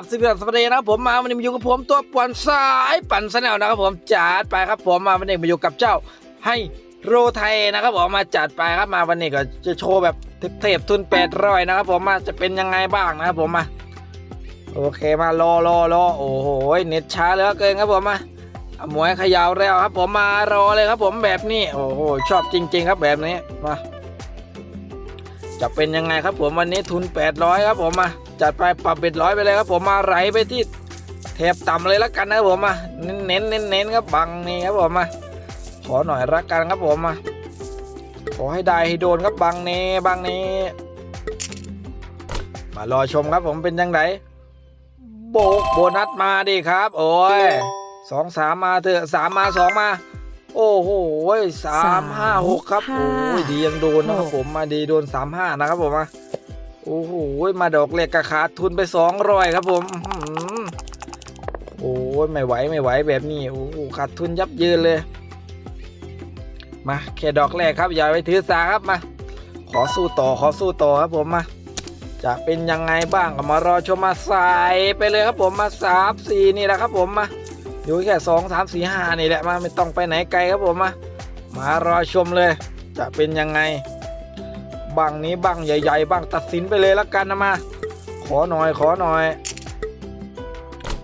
ราบสวัสดีนะครับผมมาวันนี้มาอยู่กับผมตัวป่วนสายปั่นสแนลนะครับผมจัดไปครับผมมาวันนี้มาอยู่กับเจ้าให้โรไทยนะครับผมมาจัดไปครับมาวันนี้ก็จะโชว์แบบเทพทุนแปดร้อยนะครับผมมาจะเป็นยังไงบ้างนะครับผมมาโอเคมารอรอรอโอ้โหเน็ตช้าเหลือเกินครับผมมาหมวยขยาวแล้วครับ ผมมารอเลยครับผมแบบนี้โอ้โหชอบจริง ๆ ครับแบบนี้มาจะเป็นยังไงครับผมวันนี้ทุน 800 ครับผมมา จัดไปปรับเบ็ดร้อยไปเลยครับผมมาไหลไปที่แถบต่ำเลยแล้วกันนะครับผมมาเน้นเน้นเน้นเน้นครับบังนี่ครับผมมาขอหน่อยรักกันครับผมมาขอให้ได้ให้โดนครับบังนี้บังนี้มารอชมครับผมเป็นยังไงโบกโบนัสมาดิครับ โอ้ยสองสามมาเถอะสามมาสองมา โอ้โหสามห้าหกครับห้าโอ้ยดียังโดนนะครับหกผมมาดีโดนสามห้านะครับผมมา โอ้โหมาดอกเล็กกระขาดทุนไปสองร้อยครับผมอื้อหือโอ้ยไม่ไหวไม่ไหวแบบนี้โอ้โหขาดทุนยับเยินเลย มาแค่ดอกแรกครับอย่าไปถือสาครับมา ขอสู้ต่อขอสู้ต่อครับผมมาจะเป็นยังไงบ้างก็มารอชมมาใส่ไปเลยครับผมมาสามสี่นี่แหละครับผมมาอยู่แค่สองสามสี่ห้านี่แหละมาไม่ต้องไปไหนไกลครับผมมา มารอชมเลย จะเป็นยังไง บังนี้บังใหญ่ ๆบ้างตัดสินไปเลยละกันนะมา ขอหน่อยขอหน่อย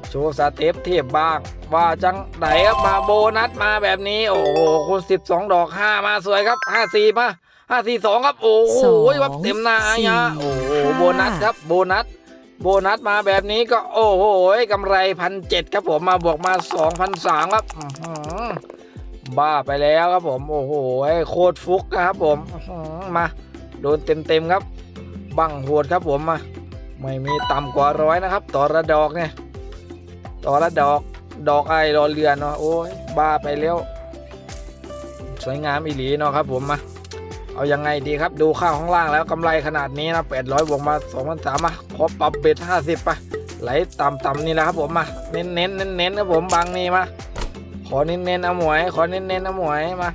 โชว์สเต็ปเทียบบ้าง ว่าจังไหนครับมาโบนัสมาแบบนี้ โอ้โหคุณสิบสองดอกห้ามาสวยครับห้าสี่มาห้าสี่สองครับ โอ้โหสองวับเต็มหน้าสี่อะโอ้โหโบนัสครับโบนัสโบนัสมาแบบนี้ก็โอ้โหกำไรพันเจ็ดครับผมมาบวกมาสองพันสามครับบ้าไปแล้วครับผม โอ้โหโคตรฟุกครับผมมา ดนเต็มๆครับ บังโหดครับผมมาไม่มีต่ำกว่าร้อยนะครับ ต่อระดอกเนี่ย ต่อระดอกดอกไอรอเรือนเนาะโอ้ยบ้าไปแล้ว สวยงามอีหลีเนาะครับผมมาเอายังไงดีครับดูข้าวข้างล่างแล้วกำไรขนาดนี้นะ800บวกมา2,003มาขอปรับเบ็ด50ไปไหลต่ำๆนี่แหละครับผมมาเน้นเน้นเน้นๆครับผมบางนี่มาขอเน้นๆเอาหมวย ขอเน้นเน้นๆเอาหมวยมา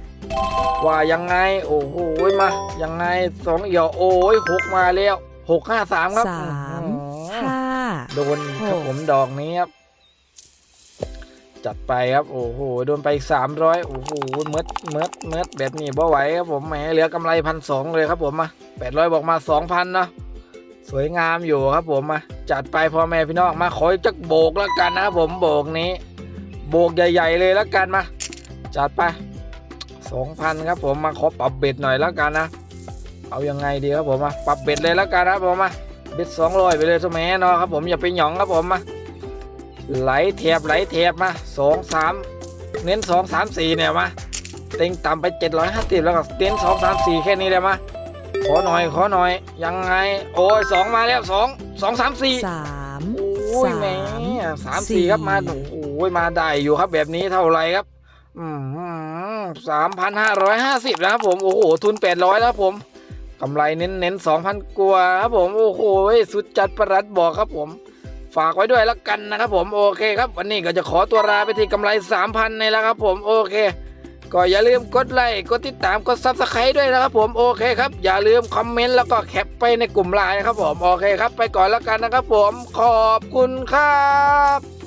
ว่ายังไง โอ้โหมา ยังไงสองเหี่ยวโอ้ยหกมาแล้วหกห้าสามครับสามอื้อหือห้าโดนครับหกผมดอกนี้ครับ จัดไปครับ โอ้โหโดนไปสามร้อยโอ้โหเมืดเมืดเมืดแบบนี้บ่ไหวครับผมแหมเหลือกำไรพันสองเลยครับผมมาแปดร้อยบอกมาสองพันเนาะสวยงามอยู่ครับผมมาจัดไปพ่อแม่พี่น้องมาขอจักโบกแล้วกันนะครับผมโบกนี้ โบกใหญ่ ๆ เลยแล้วกันมา จัดไป สองพันครับผมมาขอปรับเบ็ดหน่อยแล้วกันนะ เอายังไงดีครับผมมาปรับเบ็ดเลยแล้วกันนะครับผมมาเบ็ดสองร้อยไปเลยสมัยเนาะครับผมอย่าไปหยองครับผมมาไหลแถบไหลแถบมาสองสามเน้นสองสามสี่เนี่ยมาเต็งต่ำไปเจ็ดร้อยห้าสิบแล้วก็เน้นสองสามสี่แค่นี้เลยมาขอหน่อยขอหน่อยยังไง โอ้ยสองมาแล้วสองสองสามสี่สามโอ้ยสามแหม่สามสี่สี่ครับมาโอ้ยมาได้อยู่ครับแบบนี้เท่าไหรครับอืม สามพันห้าร้อยห้าสิบนะครับผม โอ้โห ทุนแปดร้อยแล้วผมกำไรเน้นเน้นสองพันกว่าครับผม โอ้โห สุดจัดประหลัดบอกครับผม ฝากไว้ด้วยแล้วกันนะครับผม โอเคครับ วันนี้ก็จะขอตัวลาไปที่กำไรสามพันในแหละครับผม โอเค ก็อย่าลืมกดไลค์ กดติดตาม กดซับสไครต์ด้วยนะครับผม โอเคครับ อย่าลืมคอมเมนต์แล้วก็แคปไปในกลุ่มไลน์นะครับผม โอเคครับ ไปก่อนแล้วกันนะครับผม ขอบคุณครับ